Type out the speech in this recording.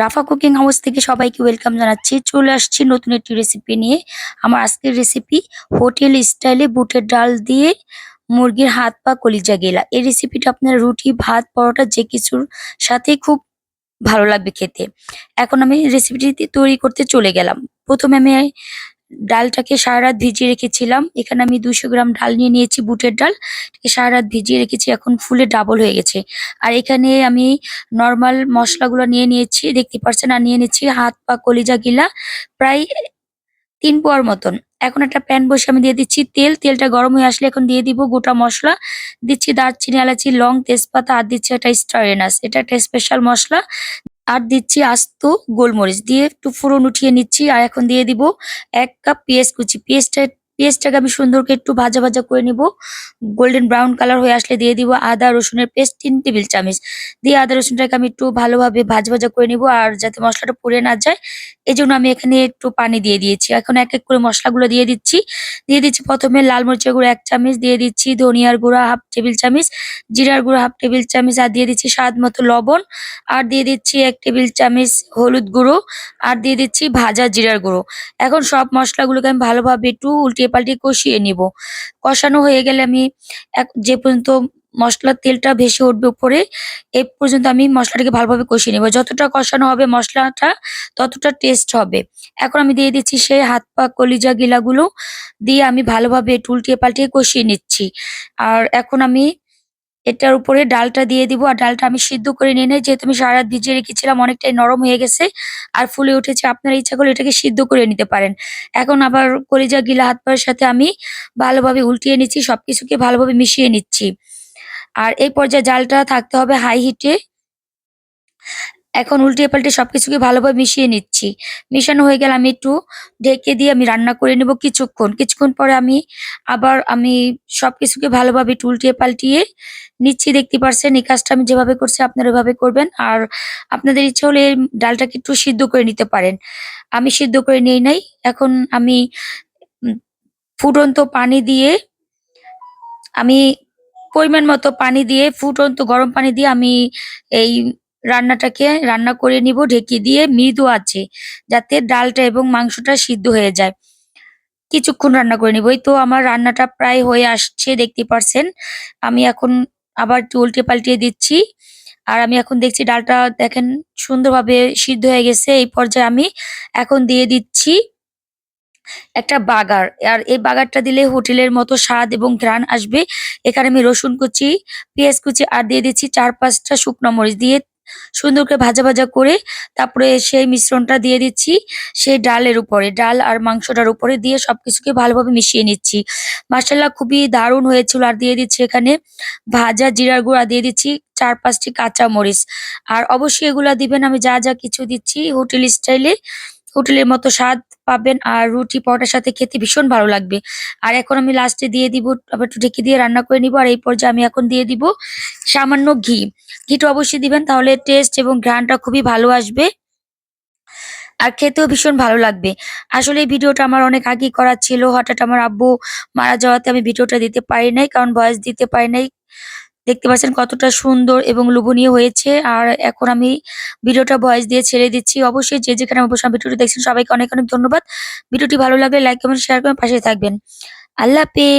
রাফা cooking house থেকে সবাইকে welcome জানাচ্ছি। চলে আসছি নতুন একটি রেসিপি নিয়ে। আমার আজকের রেসিপি হোটেল স্টাইলে বুটের ডাল দিয়ে মুরগির হাত পা কলিজা গেলা। এই রেসিপিটা আপনার রুটি, ভাত, পরোটা, যে কিছুর সাথে খুব ভালো লাগবে খেতে। এখন আমি রেসিপিটি তৈরি করতে চলে গেলাম। প্রথমে আমি ডালটাকে সারা রাত ভিজিয়ে রেখেছিলাম। এখানে আমি দুশো গ্রাম ডাল নিয়ে নিয়েছি, বুটের ডাল। সারা রাত ভিজিয়ে রেখেছি, এখন ফুলে ডাবল হয়ে গেছে। আর এখানে আমি নর্মাল মশলাগুলো নিয়ে নিয়েছি, দেখতে পাচ্ছেন আর নিয়ে নিচ্ছি হাত পা কলিজা গিলা, প্রায় তিন পোয়ার মতন। এখন একটা প্যান বসে আমি দিয়ে দিচ্ছি তেল। তেলটা গরম হয়ে আসলে এখন দিয়ে দিব গোটা মশলা। দিচ্ছি দারচিনি, এলাচি, লং তেজপাতা, আর দিচ্ছি একটা স্টারেনাস এটা একটা স্পেশাল মশলা। আর দিচ্ছি আস্ত গোলমরিচ। দিয়ে একটু ফোড়ন উঠিয়ে নিচ্ছি আর এখন দিয়ে দিব এক কাপ পেঁয়াজ কুচি। পেঁয়াজটা পেঁয়াজটাকে আমি সুন্দর করে একটু ভাজা ভাজা করে নিব। গোল্ডেন ব্রাউন কালার হয়ে আসলে দিয়ে দিব আদা, রসুনের পেস্ট, তিন টেবিল চামচ। দিয়ে আদা, রসুনটাকে আমি একটু ভালোভাবে ভাজা ভাজা করে নিব আর যাতে মশলাটা পুড়ে না যায় এই জন্য আমি এখানে একটু পানি দিয়ে দিয়েছি। এখন এক এক করে মশলাগুলো দিয়ে দিচ্ছি। দিয়ে দিচ্ছি প্রথমে লাল মরিচের গুঁড়ো এক চামচ, দিয়ে দিচ্ছি ধনিয়ার গুঁড়া হাফ টেবিল চামচ, জিরার গুঁড়ো হাফ টেবিল চামচ আর দিয়ে দিচ্ছি স্বাদ মতো লবণ। আর দিয়ে দিচ্ছি এক টেবিল চামচ হলুদ গুঁড়ো। আর দিয়ে দিচ্ছি ভাজা জিরার গুঁড়ো। এখন সব মশলাগুলোকে আমি ভালোভাবে একটু উল্টিয়ে পাল্টিয়ে কষিয়ে নিব। কষানো হয়ে গেলে আমি এক যে পর্যন্ত মশলার তেলটা ভেসে উঠবে উপরে, এ পর্যন্ত আমি মশলাটাকে ভালোভাবে কষিয়ে নেব। যতটা কষানো হবে মশলাটা, ততটা টেস্ট হবে। এখন আমি দিয়ে দিচ্ছি সেই হাত পা কলিজা গিলাগুলো, দিয়ে আমি ভালোভাবে টুলটিয়ে পাল্টিয়ে কষিয়ে নিচ্ছি। আর এখন আমি এটার উপরে ডালটা দিয়ে দিব। আর ডালটা আমি সিদ্ধ করে নিয়ে নেই। যেহেতু আমি সারা ভিজিয়ে রেখেছিলাম, অনেকটাই নরম হয়ে গেছে আর ফুলে উঠেছে। আপনারা ইচ্ছা করলে এটাকে সিদ্ধ করে নিতে পারেন। এখন আবার কলিজা, গিলা, হাত পায়ের সাথে আমি ভালোভাবে উল্টিয়ে নিচ্ছি, সবকিছুকে ভালোভাবে মিশিয়ে নিচ্ছি। আর এই পর্যায়ে জালটা থাকতে হবে হাই হিটে। এখন উল্টিয়ে পাল্টে সব কিছুকে ভালোভাবে মিশিয়ে নিচ্ছি। মিশানো হয়ে গেলে আমি একটু ঢেকে দিয়ে আমি রান্না করে নেব কিছুক্ষণ। কিছুক্ষণ পরে আমি আবার আমি সব কিছুকে ভালোভাবে একটু উল্টিয়ে পাল্টিয়ে নিচ্ছি। দেখতে পারছেন, এই কাজটা আমি যেভাবে করছি আপনারা ওইভাবে করবেন। আর আপনাদের ইচ্ছে হলে ডালটাকে একটু সিদ্ধ করে নিতে পারেন। আমি সিদ্ধ করে নিই নাই। এখন আমি ফুটন্ত পানি দিয়ে আমি পরিমাণ মতো পানি দিয়ে, ফুটন্ত গরম পানি দিয়ে আমি এই রান্নাটাকে রান্না করে নিব, ঢেকে দিয়ে মৃদু আছে, যাতে ডালটা এবং মাংসটা সিদ্ধ হয়ে যায়। কিছুক্ষণ রান্না করে নিব। তো আমার রান্নাটা প্রায় হয়ে আসছে, দেখতে পারছেন। আমি এখন আবার একটু উল্টে পাল্টিয়ে দিচ্ছি। আর আমি এখন দেখছি ডালটা দেখেন সুন্দরভাবে সিদ্ধ হয়ে গেছে। এই পর্যায়ে আমি এখন দিয়ে দিচ্ছি একটা বাগার। আর এই বাগারটা দিলে হোটেলের মতো স্বাদ এবং ঘ্রাণ আসবে। এখানে আমি রসুন কুচি, পেঁয়াজ কুচি, আর দিয়ে দিচ্ছি চার পাঁচটা শুকনো মরিচ দিয়ে সুন্দর করে ভাজা ভাজা করে তারপরে সেই মিশ্রণটা দিয়ে দিচ্ছি সেই ডালের উপরে। ডাল আর মাংসটার উপরে দিয়ে সব কিছুকে ভালোভাবে মিশিয়ে নিচ্ছি। মাসাল্লাহ খুবই দারুণ হয়েছিল। আর দিয়ে দিচ্ছি এখানে ভাজা জিরার গুঁড়া দিয়ে দিচ্ছি চার পাঁচটি কাঁচা মরিচ আর অবশ্যই এগুলা দিবেন, আমি যা যা কিছু দিচ্ছি হোটেল স্টাইলে, হোটেলের মতো স্বাদ। পাবেন আর রুটি, পরোটার সাথে খেতে ভীষণ ভালো লাগবে। আর এখন আমি লাস্টে দিয়ে দিব আবার একটু ঢেকে দিয়ে রান্না করে নিব। আর এই পর্যায়ে আমি এখন দিয়ে দিব সামান্য ঘি। ঘিটা অবশ্যই দিবেন, তাহলে টেস্ট এবং ঘ্রাণটা খুবই ভালো আসবে। আর খেতেও ভীষণ ভালো লাগবে। আসলে এই ভিডিওটা আমার অনেক আগেই করা ছিল। হঠাৎ আমার আব্বু মারা যাওয়াতে আমি ভিডিওটা দিতে পারি নাই, কারণ ভয়েস দিতে পারি নাই। দেখতে পাচ্ছেন কতটা সুন্দর এবং লোভনীয় হয়েছে। আর এখন আমি ভিডিওটা ভয়েস দিয়ে ছেড়ে দিচ্ছি। অবশ্যই যে যেখানে অবশ্যই ভিডিওটি দেখছেন, সবাইকে অনেক অনেক ধন্যবাদ। ভিডিওটি ভালো লাগলে লাইক কমেন্ট শেয়ার করে পাশে থাকবেন। আল্লাহ হাফেজ।